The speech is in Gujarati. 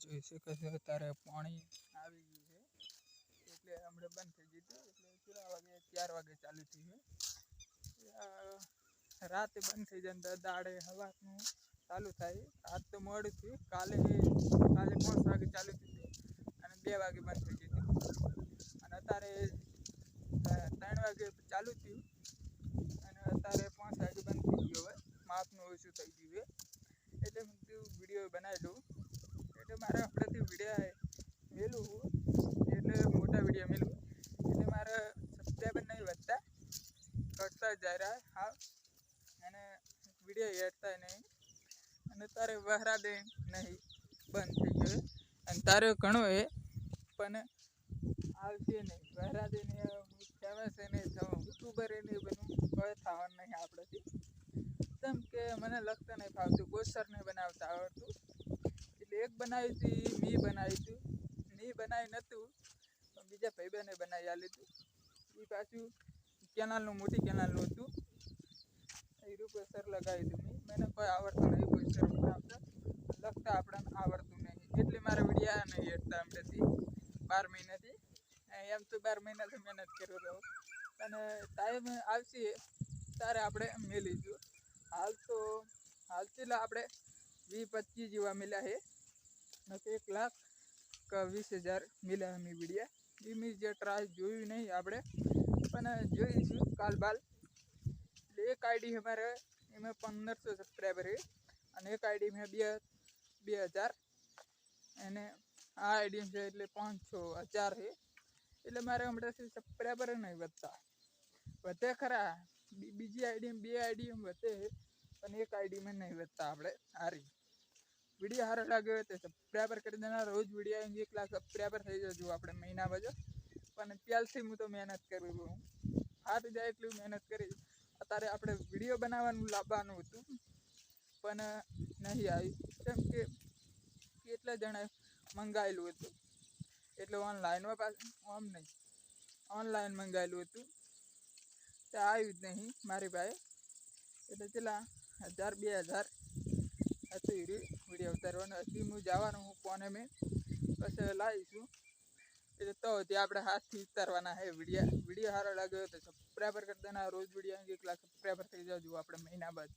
જોઈ શકો છો. અત્યારે પાણી આવી ગયું છે. એટલે હમણાં બંધ થઈ ગયું હતું. એટલે કેટલા વાગે? ચાર વાગે ચાલુ થયું છે રાતે બંધ થઈ જાય દાડે હવાનું ચાલુ થાય. આજ તો મોડું થયું. કાલે કાલે પાંચ વાગે ચાલુ થયું અને બે વાગે બંધ થઈ ગયું અને અત્યારે અ, ત્રણ વાગે ચાલુ થયું અને અત્યારે પાંચ વાગે બંધ થઈ ગયું હવે માપનું ઓછું થઈ ગયું છે એટલે મેં કીધું વીડિયો બનાવી લઉં એટલે મારે હમણાંથી વીડિયો મેલું એટલે મોટા વીડિયો મેલું. એટલે મારે સબસ્ક્રાઈબર નહીં વધતા, ઘટતા જાય હા. અને વીડિયો હેડતા નહીં. અને તારે વહરા દે નહીં, બંધ થઈ ગયો અને તારે ઘણો એ પણ આવશે નહીં. વહરા દે ને ફેમસ એ નહીં થવું યુટ્યુબર નહીં બનવું કોઈ થવાનું નહીં આપણાથી. કેમ કે મને લગતા નહીં ફાવતું ગોસર નહીં બનાવતા આવડતું. એટલે એક બનાવી હતી, મી બનાવી હતું મી બનાવી નહોતું, પણ બીજા ભાઈબંધે બનાવી આલ્યું હતું એ પાછું કેનાલનું, મોટી કેનાલનું હતું. એ રૂપે સર લગાવી હતું મેં. મને કોઈ આવડતું નહીં, કોઈ સર બનાવતા લખતા આપણને આવડતું નહીં. એટલે મારા વિડીયા નહીં હેઠતા હમણાંથી બાર મહિનાથી. એમ તો બાર મહિનાથી મહેનત કર્યો રહ્યો. અને ટાઈમ આવશે, ત્યારે આપણે મેલીશું હાલ તો, હાલ છેલ્લા આપણે વીસ પચીસ જેવા મળ્યા છે. નથી એક લાખ કે વીસ હજાર મળ્યા અમે વિડીયા. એ મેં જે ટ્રાય જોયું નહીં આપણે, પણ જોઈશું કાલ બાલ. એટલે એક આઈડી અમારે, એમાં પંદરસો સબસ્ક્રાઈબર છે. અને એક આઈડી મેં બે બે હજાર. અને આ આઈડી છે એટલે પાંચસો હજાર છે. એટલે મારે હમણાંથી સબસ્ક્રાઈબર નહીં વધતા. વધે ખરા. બીજી આઈડી બે આઈડી વધે પણ એક આઈડીમાં નહીં વધતા આપણે, હારી. વીડિયો સારો લાગ્યો હોય તો સબસ્ક્રાઈબર કરી દેના. રોજ વીડિયો એક લાખ સબસ્ક્રાઈબર થઈ જજો આપણે મહિના બાજુ પણ ત્યારથી હું તો મહેનત કરું છું. હાથ જાય એટલી મહેનત કરી. અત્યારે આપણે વીડિયો બનાવવાનું લાવવાનું હતું. પણ, નહીં આવ્યું. કેમ કે કેટલા જણાએ મંગાવેલું હતું. એટલે ઓનલાઈનમાં પાછું આમ નહીં. ઓનલાઈન મંગાવેલું હતું. તે આવ્યું જ નહીં મારી પાસે. એટલે પેલા હજાર, બે હજાર વીડિયો હજી હું જવાનું, હું કોને મેં પછી લાવીશું એટલે તો ત્યાં આપણે હાથથી ઉતારવાના હે વીડિયો. વીડિયો સારો લાગ્યો તો સબસ્ક્રાઈબર કરી દેના. રોજ વીડિયો એક લાખ સબસ્ક્રાઈબર થઈ જજો આપણે મહિના બાદ.